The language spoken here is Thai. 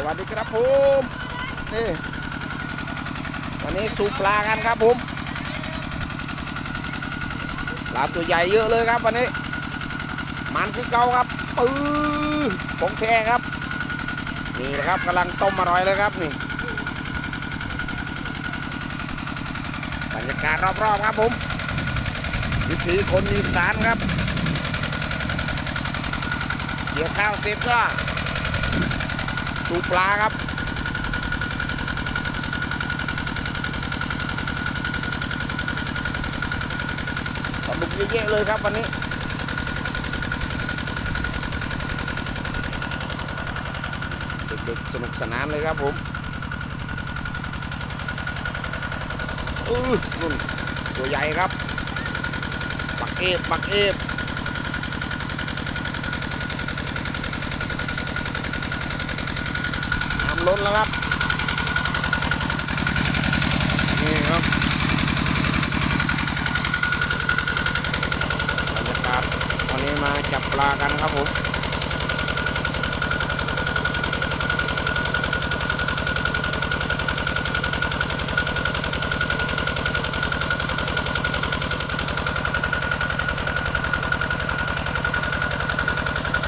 สวัสดีครับผมนี่วันนี้สูบปลากันครับผมปลาตัวใหญ่เยอะเลยครับวันนี้ มันคือเก่าครับปื้อของแท้ครับ นี่นะครับกำลังต้มอร่อยเลยครับนี่บรรยากาศรอบๆครับผมวิถีคนอีสานครับเกี่ยวข้าวเสร็จก็ สูปลาครับ ปลาดุกเยอะๆเลยครับวันนี้ดึกๆสนุกสนานเลยครับผมอือนุ่นตัวใหญ่ครับ ปักเอฟปักเอฟน้ำ ล้นแล้วครับ นี่ครับบรรยากาศวันนี้มาจับปลากันครับผม